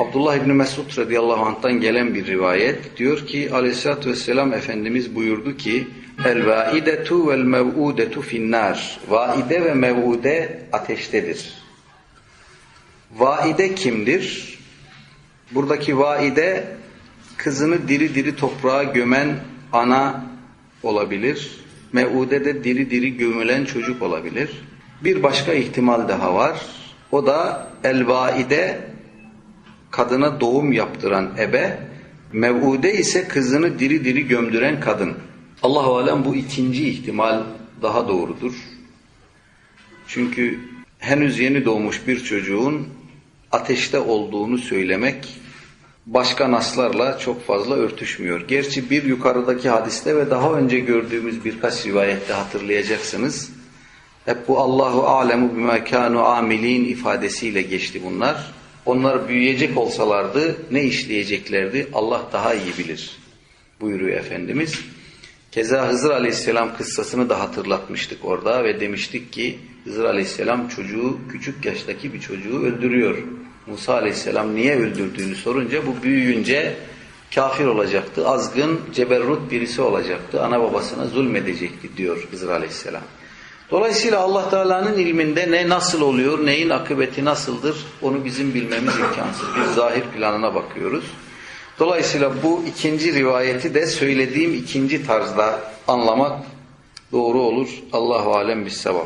Abdullah İbni Mesud radıyallahu anh'tan gelen bir rivayet diyor ki aleyhissalatü vesselam Efendimiz buyurdu ki el vaidetu vel mev'udetu finnar vaide ve mev'ude ateştedir. Vaide kimdir? Buradaki vaide kızını diri diri toprağa gömen ana olabilir. Mev'ude de diri diri gömülen çocuk olabilir. Bir başka ihtimal daha var. O da el vaide kadına doğum yaptıran ebe, mev'ude ise kızını diri diri gömdüren kadın. Allahu alem bu ikinci ihtimal daha doğrudur. Çünkü henüz yeni doğmuş bir çocuğun ateşte olduğunu söylemek başka naslarla çok fazla örtüşmüyor. Gerçi bir yukarıdaki hadiste ve daha önce gördüğümüz birkaç rivayette hatırlayacaksınız. Hep bu Allahu alemu bima kanu amilin ifadesiyle geçti bunlar. Onlar büyüyecek olsalardı ne işleyeceklerdi Allah daha iyi bilir buyuruyor Efendimiz. Keza Hızır Aleyhisselam kıssasını da hatırlatmıştık orada ve demiştik ki Hızır Aleyhisselam çocuğu küçük yaştaki bir çocuğu öldürüyor. Musa Aleyhisselam niye öldürdüğünü sorunca bu büyüyünce kafir olacaktı, azgın, ceberrut birisi olacaktı, ana babasına zulmedecekti diyor Hızır Aleyhisselam. Dolayısıyla Allah Teala'nın ilminde ne nasıl oluyor, neyin akıbeti nasıldır onu bizim bilmemiz imkansız. Biz zahir planına bakıyoruz. Dolayısıyla bu ikinci rivayeti de söylediğim ikinci tarzda anlamak doğru olur. Allahu alem bis sevap.